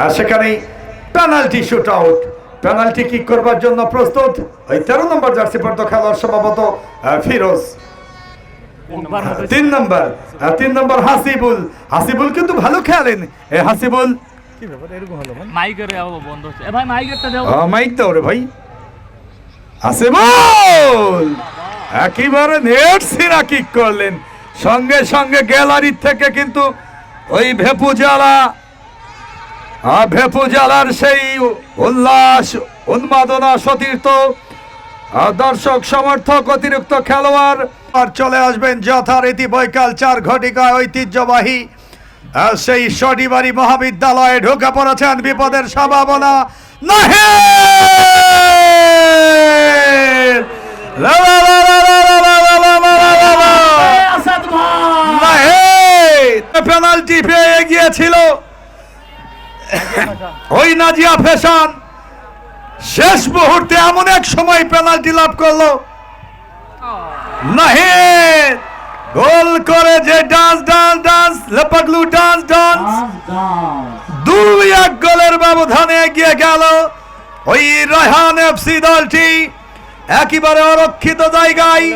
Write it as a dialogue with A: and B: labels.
A: আর সেখানেই penalty shoot out penalty kick করবার জন্য প্রস্তুত ওই তেরো নম্বর জার্সি পর্দ খেলার সম্ভবত ফিরোজ। তিন নম্বর তিন নম্বর হাসিবুল। হাসিবুল কিন্তু ভালো খেলেন। এ হাসিবুল?
B: এ ভাই মাইকেরটা দাও।
A: আহ, মাইক দাও রে ভাই। হাসিবুল! একেবারে নেট কিক করলেন। সঙ্গে সঙ্গে গ্যালারি থেকে কিন্তু ওই ভেপু জ্বালা ভেপু জেলার সেই উল্লাস উন্মাদনা সতীর্থ দর্শক সমর্থক অতিরিক্ত খেলোয়াড় আর চলে আসবেন যথারীতি বৈকাল চার ঘটিকায় ঐতিহ্যবাহী সেই শনিবারি মহাবিদ্যালয়ে ঢুকে পড়েছেন বিপদের সম্ভাবনা নাহে পেনাল্টি পেয়ে গিয়েছিল ওই নাজিয়া ফেশন শেষ মুহূর্তে এমন এক সময় পেনাল্টি লাভ করল। নাহিদ, গোল করে যে ডান্স ডান্স ডান্স, লেপাগলু ডান্স ডান্স। দুই এক গোলের ব্যবধানে এগিয়ে গেল ওই রয়হান এফসি দলটি। একেবারে অরক্ষিত জায়গায়